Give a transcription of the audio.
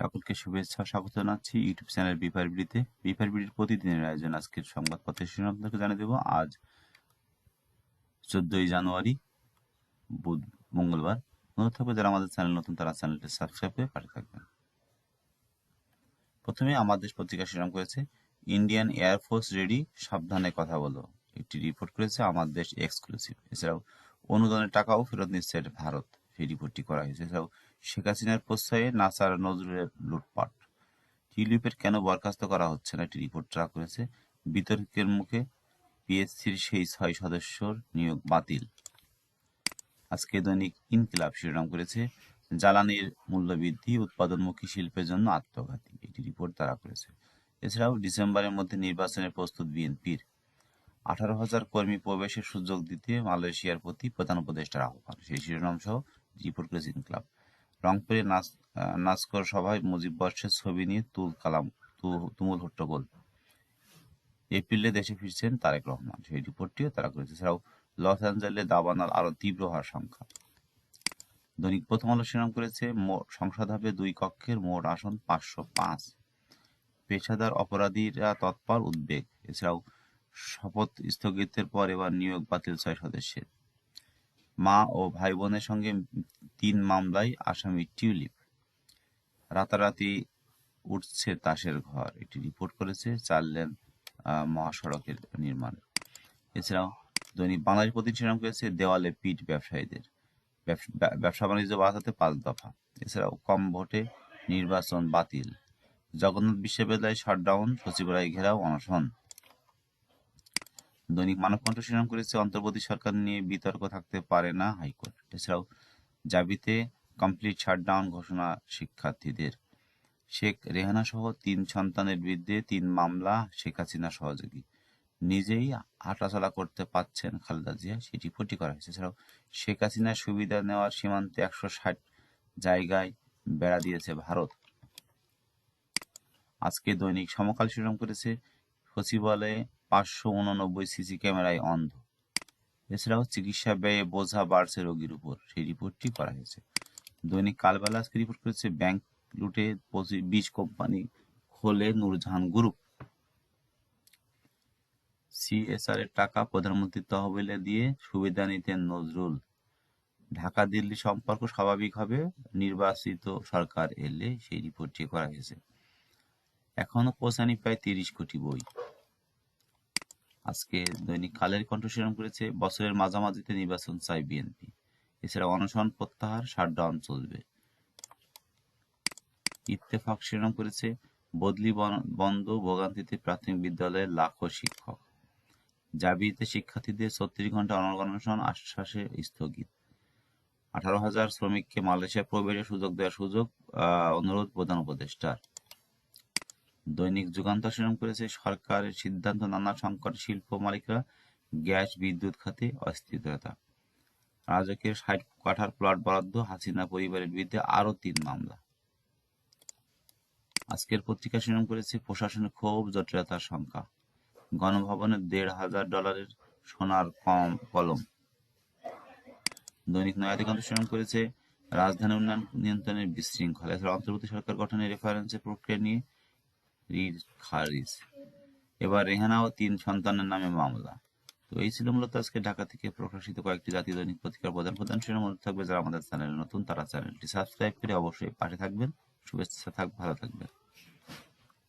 সকলকে শুভেচ্ছা স্বাগত জানাচ্ছি ইউটিউব চ্যানেল বিপার বিডিতে। বিপার বিডির প্রতিদিনের আয়োজন আজকের সংবাদপত্রের শিরোনাম আপনাকে জানিয়ে দেবো। আজ চোদ্দই জানুয়ারি, বুধ, মঙ্গলবার। অনুরোধ থাকবে যারা আমাদের চ্যানেল নতুন, তারা চ্যানেলটি সাবস্ক্রাইব করে পাশে থাকবেন। প্রথমে আমাদের পত্রিকা শিরোনাম করেছে, ইন্ডিয়ান এয়ারফোর্স রেডি, সাবধানে কথা বলো। একটি রিপোর্ট করেছে, আমার দেশ এক্সক্লুসিভ এছাড়াও, অনুদানের টাকাও ফেরত নিচ্ছে ভারত। সেই রিপোর্টটি করা হয়েছে। এছাড়াও শেখ হাসিনার প্রশ্রয়ে নাসার নজরুলের লুটপাট। টিউলিপের কেন বরখাস্ত করা হচ্ছে না, একটি রিপোর্ট ট্রা করেছে। বিতর্কের মুখে পিএসসির সেই ছয় সদস্যর নিয়োগ বাতিল। আজকে দৈনিক ইনকিলাব শিরোনাম করেছে, জ্বালানির মূল্যবৃদ্ধি উৎপাদনমুখী শিল্পের জন্য আত্মঘাতী। এটি রিপোর্ট তারা করেছে। এছাড়াও ডিসেম্বরের মধ্যে নির্বাচনের প্রস্তুত বিএনপির। আঠারো হাজার কর্মী প্রবেশের সুযোগ দিতে মালয়েশিয়ার প্রতি প্রধান উপদেষ্টার আহ্বান। সেই শিরোনাম সহ রিপোর্ট করেছে ইনকলাব। রংপুরে নাচ নাচকর সভায় মুজিব বর্ষের ছবি নিয়ে তুল কালাম তুমুল হট্টগোল। এপ্রিলে দেশে ফিরছেন তারেক রহমান। সেই রিপোর্টটিও তারা করেছে। এছাড়াও লস অ্যাঞ্জেলে দাবানাল আরও তীব্র হওয়ার সংখ্যা। দৈনিক প্রথম আলো শিরোনাম করেছে সংসদ হবে দুই কক্ষের মোট আসন পাঁচশো পাঁচ। পেশাদার অপরাধীরা তৎপর উদ্বেগ। এছাড়াও শপথ স্থগিতের পর এবার নিয়োগ বাতিল ছয় সদস্যের। মা ও ভাই বোনের সঙ্গে তিন মামলায় আসামি টিউলিপ। রাতারাতি উঠছে তাসের ঘর একটি রিপোর্ট করেছে চার লেন মহাসড়কের নির্মাণ। এছাড়াও দৈনিক বাংলাদেশ প্রতিষ্ঠান করেছে দেওয়ালে পিঠ ব্যবসায়ীদের। ব্যবসা বাণিজ্য বাঁচাতে পাঁচ দফা। এছাড়াও কম ভোটে নির্বাচন বাতিল। জগন্নাথ বিশ্ববিদ্যালয় শাটডাউন সচিবালয় ঘেরাও, অনশন। দৈনিক মানবকণ্ঠ শিরোনাম করেছে, অন্তর্বর্তী সরকার নিয়ে বিতর্ক থাকতে পারে না হাইকোর্ট। এছাড়াও জাবিতে কমপ্লিট শাটডাউন ঘোষণা শিক্ষার্থীদের। শেখ রেহানা সহ তিন সন্তানের বিরুদ্ধে তিন মামলা, শেখ হাসিনা সহযোগী। নিজেই হাঁটাচলা করতে পাচ্ছেন খালেদা জিয়া, সেটি ফটি করা হয়েছে। এছাড়াও শেখ হাসিনার সুবিধা নেওয়ার সীমান্তে একশো ষাট জায়গায় বেড়া দিয়েছে ভারত। আজকে দৈনিক সমকাল শিরোনাম করেছে, সচিবালয়ে পাঁচশো উননব্বই সিসি ক্যামেরায় অন্ধ। এছাড়াও চিকিৎসা ব্যয়ে বোঝা বাড়ছে রোগীর উপর। সেই রিপোর্টটি করা হয়েছে। দৈনিক কালবেলা রিপোর্ট করেছে ব্যাংক লুটে বিশ কোম্পানি খোলে নূরজাহান গ্রুপ। সিএসআর এর টাকা প্রধানমন্ত্রীর তহবিলে দিয়ে সুবিধা নিতেন নজরুল। ঢাকা দিল্লি সম্পর্ক স্বাভাবিক হবে, নির্বাচিত সরকার এলে সেই রিপোর্টটি করা হয়েছে। এখনও পৌঁছানি প্রায় তিরিশ কোটি বই। আজকে দৈনিক কালের কণ্ঠ শিরোনাম করেছে বছরের মাঝামাঝিতে নির্বাচন চাই বিএনপি। এছাড়া অনশন প্রত্যাহার শাটডাউন চলবে। ইত্তেফাক শিরোনাম করেছে বদলি বন্ধ ভোগান্তিতে প্রাথমিক বিদ্যালয়ের লাখো শিক্ষক। জাবিতে শিক্ষার্থীদের ছত্রিশ ঘণ্টা অনশন আশ্বাসে স্থগিত। আঠারো হাজার শ্রমিককে মালয়েশিয়া প্রবেশের সুযোগ দেওয়ার সুযোগ অনুরোধ প্রধান উপদেষ্টার। দৈনিক যুগান্তর শিরোনাম করেছে সরকারের সিদ্ধান্ত, নানা সংকট, শিল্প মালিকরা গ্যাস, বিদ্যুৎ খাতে অস্থিরতা। রাজকের ষাট কাঠার প্লট বরাদ্দ, হাসিনা পরিবারের বিরুদ্ধে আরও তিন মামলা। আজকের পত্রিকা শিরোনাম করেছে প্রশাসনের ক্ষোভ, জটিলতার সংখ্যা। গণভবনের দেড় হাজার ডলারের সোনার কম কলম। দৈনিক নয়াদিগন্ত শিরোনাম করেছে, রাজধানী উন্নয়ন নিয়ন্ত্রণের বিশৃঙ্খলা। এছাড়া অন্তর্বর্তী সরকার গঠনের রেফারেন্সের প্রক্রিয়া নিয়ে রিট খারিজ। এবার রেহানা ও তিন সন্তানের নামে মামলা। তো এই ছিল মূলত আজকে ঢাকা থেকে প্রকাশিত কয়েকটি জাতীয় দৈনিক পত্রিকার প্রধান প্রধান শিরোনাম মধ্যে থাকবে। যারা আমাদের চ্যানেলে নতুন, তারা চ্যানেলটি সাবস্ক্রাইব করে অবশ্যই পাশে থাকবেন। শুভেচ্ছা থাক, ভালো থাকবেন।